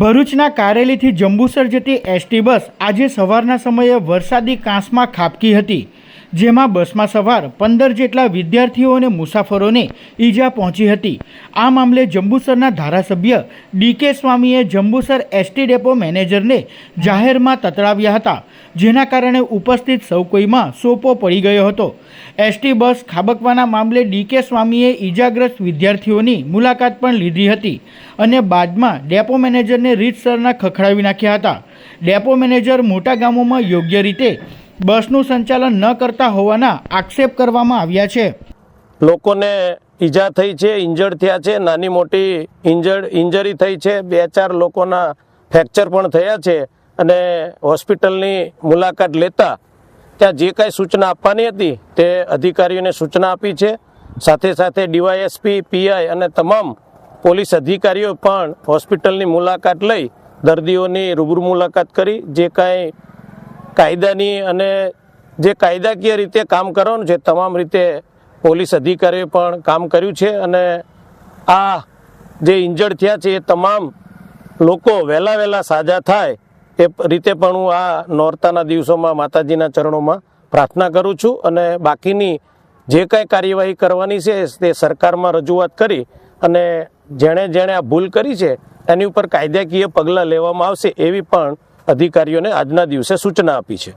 ભરૂચના કારેલીથી જંબુસર જતી ST bus આજે સવારના સમયે વરસાદી કાંસમાં ખાબકી હતી. જેમાં બસમાં સવાર પંદર જેટલા વિદ્યાર્થીઓ અને મુસાફરોને ઈજા પહોંચી હતી. આ મામલે જંબુસરના ધારાસભ્ય ડીકે સ્વામીએ જંબુસર એસટી ડેપો મેનેજરને જાહેરમાં તતડાવ્યા હતા, જેના કારણે ઉપસ્થિત સૌ કોઈમાં સોપો પડી ગયો હતો. એસટી બસ ખાબકવાના મામલે ડીકે સ્વામીએ ઈજાગ્રસ્ત વિદ્યાર્થીઓની મુલાકાત પણ લીધી હતી અને બાદમાં ડેપો મેનેજરને રીતસરના ખખડાવી નાખ્યા હતા. ડેપો મેનેજર મોટા ગામોમાં યોગ્ય રીતે બસનું સંચાલન ન કરતા હોવાના આક્ષેપ કરવામાં આવ્યા છે. લોકોને ઈજા થઈ છે, ઇન્જર્ડ થયા છે, નાની મોટી ઇન્જર્ડ, ઇન્જરી થઈ છે, બે ચાર લોકોના ફ્રેક્ચર પણ થયા છે અને હોસ્પિટલની મુલાકાત લેતા ત્યાં જે કાંઈ સૂચના આપવાની હતી તે અધિકારીઓને સૂચના આપી છે. સાથે સાથે ડીવાયએસપી, પીઆઈ અને તમામ પોલીસ અધિકારીઓ પણ હોસ્પિટલની મુલાકાત લઈ દર્દીઓની રૂબરૂ મુલાકાત કરી. જે કાંઈ કાયદાની અને જે કાયદાકીય રીતે કામ કરવાનું છે, તમામ રીતે પોલીસ અધિકારીએ પણ કામ કર્યું છે અને આ જે ઇન્જર્ડ થયા છે, એ તમામ લોકો વહેલા વહેલા સાજા થાય એ રીતે પણ હું આ નોરતાના દિવસોમાં, માતાજીના ચરણોમાં પ્રાર્થના કરું છું અને બાકીની જે કાંઈ કાર્યવાહી કરવાની છે, તે સરકારમાં રજૂઆત કરી અને જેણે જેણે આ ભૂલ કરી છે, એની ઉપર કાયદાકીય પગલાં લેવામાં આવશે એવી પણ અધિકારીઓને આજના દિવસે સૂચના આપી છે.